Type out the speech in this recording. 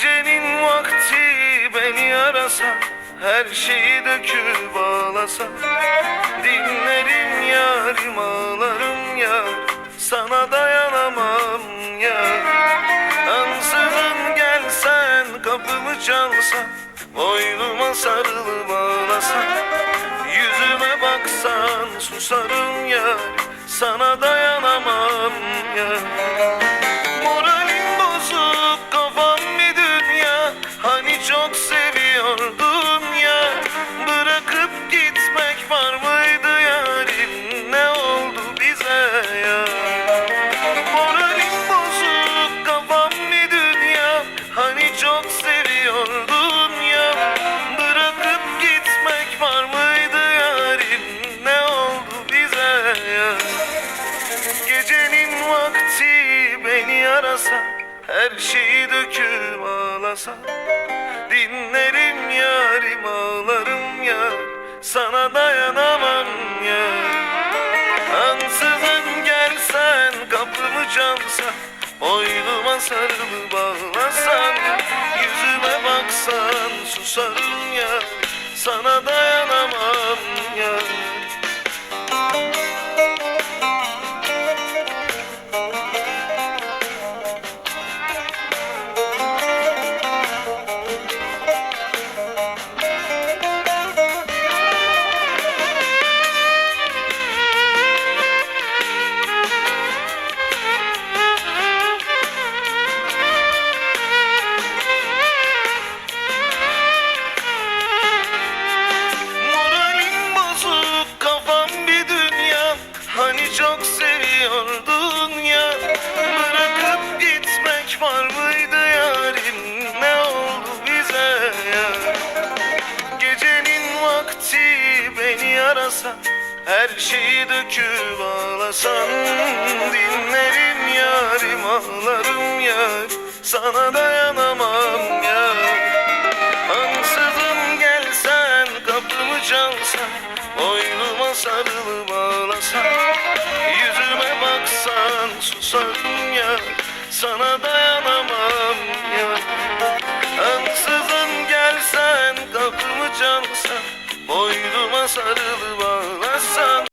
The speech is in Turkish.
Gecenin vakti beni arasa Her şeyi döküp ağlasa Dinlerim yarim ağlarım yar Sana dayanamam yar. Ansızın gelsen kapımı çalsan Boynuma sarılıp ağlasan Yüzüme baksan susarım yar Sana dayanamam yar beni arasa Her şeyi döküp ağlasa. Dinlerim yarim ağlarım yar Sana dayanamam yar. Ansızın gelsen kapımı çalsan Boynuma sarılıp bağlasan. Yüzüme baksan susarım ya Sana dayanamam arasa Her şeyi döküp ağlasan Dinlerim yarim ağlarım yar Sana dayanamam ya Ansızın gelsen kapımı çalsan Boynuma sarılıp ağlasan Yüzüme baksan susarım ya Sana dayanamam ya Ansızın gelsen kapımı